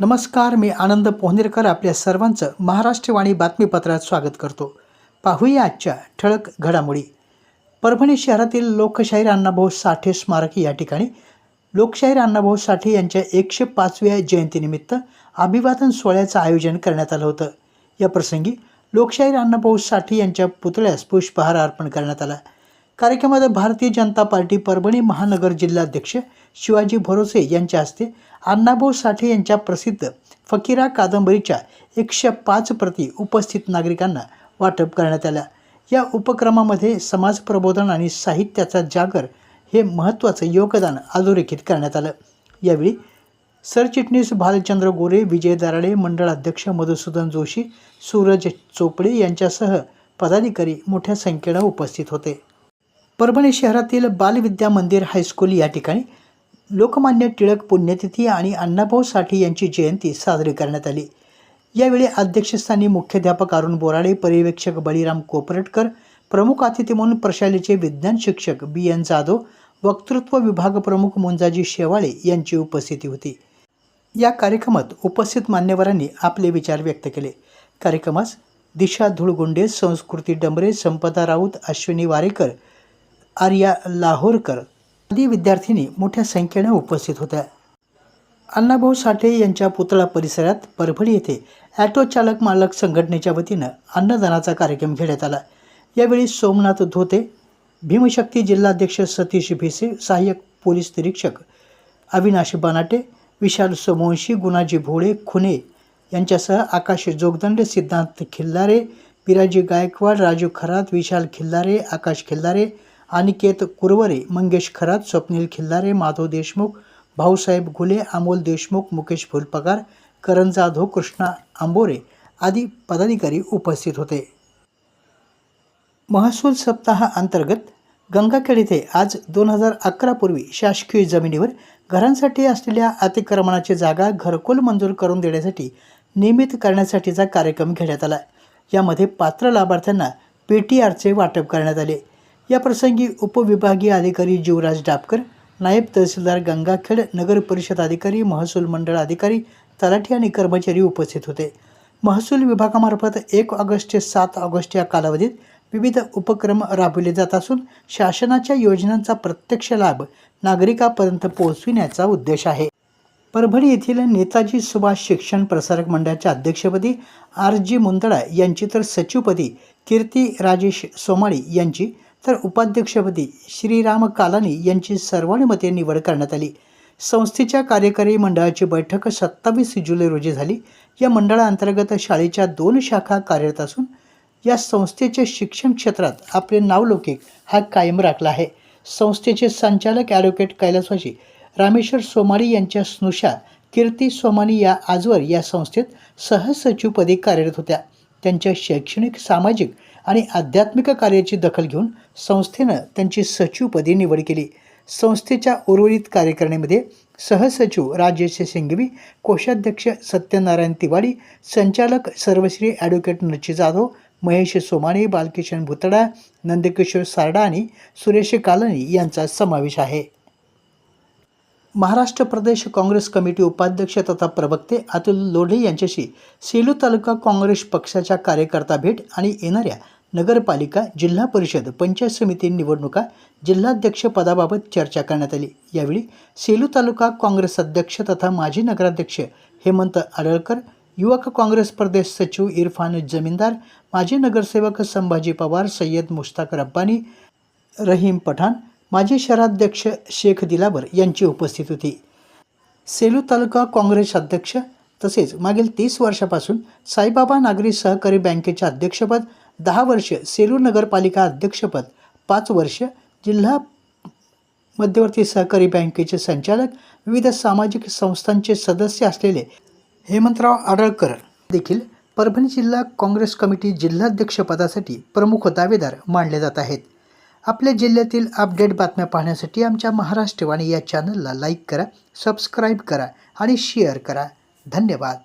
नमस्कार मी आनंद पोहनेरकर आपल्या सर्वांचं महाराष्ट्रवाणी बातमीपत्रात स्वागत करतो. पाहूया आजच्या ठळक घडामोडी. परभणी शहरातील लोकशाहीर अण्णाभाऊ साठे स्मारक या ठिकाणी. लोकशाहीर अण्णाभाऊ साठे यांच्या एकशे पाचव्या जयंतीनिमित्त अभिवादन सोहळ्याचं आयोजन करण्यात आलं होतं. या प्रसंगी लोकशाहीर अण्णाभाऊ साठे यांच्या पुतळ्यास पुष्पहार अर्पण करण्यात आला. कार्यक्रमात भारतीय जनता पार्टी परभणी महानगर जिल्हाध्यक्ष शिवाजी भरोसे यांच्या हस्ते अण्णाभाऊ साठे यांच्या प्रसिद्ध फकीरा कादंबरीच्या एकशे पाच प्रती उपस्थित नागरिकांना वाटप करण्यात आल्या या उपक्रमामध्ये समाज प्रबोधन आणि साहित्याचा जागर हे महत्त्वाचं योगदान अधोरेखित करण्यात आलं. यावेळी सरचिटणीस भालचंद्र गोरे विजय दराडे मंडळाध्यक्ष मधुसूदन जोशी सूरज चोपडे यांच्यासह पदाधिकारी मोठ्या संख्येनं उपस्थित होते. परभणी शहरातील बालविद्या मंदिर हायस्कूल या ठिकाणी लोकमान्य टिळक पुण्यतिथी आणि अण्णाभाऊ साठे यांची जयंती साजरी करण्यात आली. यावेळी अध्यक्षस्थानी मुख्याध्यापक अरुण बोराडे पर्यवेक्षक बळीराम कोपरटकर प्रमुख अतिथी म्हणून प्रशालेचे विज्ञान शिक्षक बी एन जाधव वक्तृत्व विभाग प्रमुख मुंजाजी शेवाळे यांची उपस्थिती होती. या कार्यक्रमात उपस्थित मान्यवरांनी आपले विचार व्यक्त केले. कार्यक्रमास दिशा धुळगुंडे संस्कृती डंबरे संपदा राऊत अश्विनी वारेकर आर्या लाहोरकर आदी विद्यार्थिनी मोठ्या संख्येने उपस्थित होत्या. अण्णाभाऊ साठे यांच्या पुतळा परिसरात परभणी येथे ॲटो चालक मालक संघटनेच्या वतीनं अन्नदानाचा कार्यक्रम घेण्यात आला. यावेळी सोमनाथ धोते भीमशक्ती जिल्हाध्यक्ष सतीश भिसे सहाय्यक पोलीस निरीक्षक अविनाश बनाटे विशाल सोमवंशी गुणाजी भोळे खुने यांच्यासह आकाश जोगदंड सिद्धांत खिल्लारे पिराजी गायकवाड राजू खरात विशाल खिल्लारे आकाश खिल्लारे अनिकेत कुरवरे मंगेश खरात स्वप्नील खिल्लारे माधव देशमुख भाऊसाहेब घुले अमोल देशमुख मुकेश फुलपगार करण जाधव कृष्णा आंबोरे आदी पदाधिकारी उपस्थित होते. महसूल सप्ताहा अंतर्गत गंगाखेड येथे आज दोन हजार अकरापूर्वी शासकीय जमिनीवर घरांसाठी असलेल्या अतिक्रमणाची जागा घरकुल मंजूर करून देण्यासाठी नियमित करण्यासाठीचा कार्यक्रम घेण्यात आला. यामध्ये पात्र लाभार्थ्यांना पी टी आरचे वाटप करण्यात आले. या प्रसंगी उपविभागीय अधिकारी जीवराज डापकर नायब तहसीलदार गंगाखेड नगर परिषद अधिकारी महसूल मंडळ अधिकारी तलाठी आणि कर्मचारी उपस्थित होते. महसूल विभागामार्फत एक ऑगस्ट ते सात ऑगस्ट या कालावधीत विविध उपक्रम राबविले जात असून शासनाच्या योजनांचा प्रत्यक्ष लाभ नागरिकापर्यंत पोहोचविण्याचा उद्देश आहे. परभणी येथील नेताजी सुभाष शिक्षण प्रसारक मंडळाच्या अध्यक्षपदी आर जी मुंदडा यांची तर सचिवपदी कीर्ती राजेश सोमाळी यांची तर उपाध्यक्षपदी श्रीराम कालानी यांची सर्वानुमते निवड करण्यात आली. संस्थेच्या कार्यकारी मंडळाची बैठक सत्तावीस जुलै रोजी झाली. या मंडळाअंतर्गत शाळेच्या दोन शाखा कार्यरत असून या संस्थेचे शिक्षण क्षेत्रात आपले नावलौकिक हा कायम राखला आहे. संस्थेचे संचालक ॲडव्होकेट कैलासवाशी रामेश्वर सोमाणी यांच्या स्नुषा कीर्ती सोमानी या आजवर या संस्थेत सहसचिवपदी कार्यरत होत्या. त्यांच्या शैक्षणिक सामाजिक आणि आध्यात्मिक कार्याची दखल घेऊन संस्थेनं त्यांची सचिवपदी निवड केली. संस्थेच्या उर्वरित कार्यकारिणीमध्ये सहसचिव राजेश सिंघवी कोषाध्यक्ष सत्यनारायण तिवारी संचालक सर्वश्री ॲडव्होकेट नची जाधव महेश सोमाणे बालकिशन भुतडा नंदकिशोर सारडा आणि सुरेश कालनी यांचा समावेश आहे. महाराष्ट्र प्रदेश काँग्रेस कमिटी उपाध्यक्ष तथा प्रवक्ते अतुल लोढे यांच्याशी सेलू तालुका काँग्रेस पक्षाच्या कार्यकर्ता भेट आणि येणाऱ्या नगरपालिका जिल्हा परिषद पंचायत समिती निवडणुका जिल्हाध्यक्ष पदाबाबत चर्चा करण्यात आली. यावेळी सेलू तालुका काँग्रेस अध्यक्ष तथा माजी नगराध्यक्ष हेमंत आडळकर युवक काँग्रेस प्रदेश सचिव इरफान जमीनदार माजी नगरसेवक संभाजी पवार सय्यद मुश्ताक रब्बानी रहीम पठाण माजी शहराध्यक्ष शेख दिलावर यांची उपस्थित होती. सेलू तालुका काँग्रेस अध्यक्ष तसेच मागील तीस वर्षापासून साईबाबा नागरी सहकारी बँकेचे अध्यक्षपद दहा वर्ष सेलू नगरपालिका अध्यक्षपद पाच वर्ष जिल्हा मध्यवर्ती सहकारी बँकेचे संचालक विविध सामाजिक संस्थांचे सदस्य असलेले हेमंतराव आडळकर देखील परभणी जिल्हा काँग्रेस कमिटी जिल्हाध्यक्षपदासाठी प्रमुख दावेदार मानले जात आहेत. आपल्या जिल्ह्यातील अपडेट बातम्या पाहण्यासाठी आमच्या महाराष्ट्रवाणी या चॅनलला लाईक करा सबस्क्राईब करा आणि शेअर करा. धन्यवाद.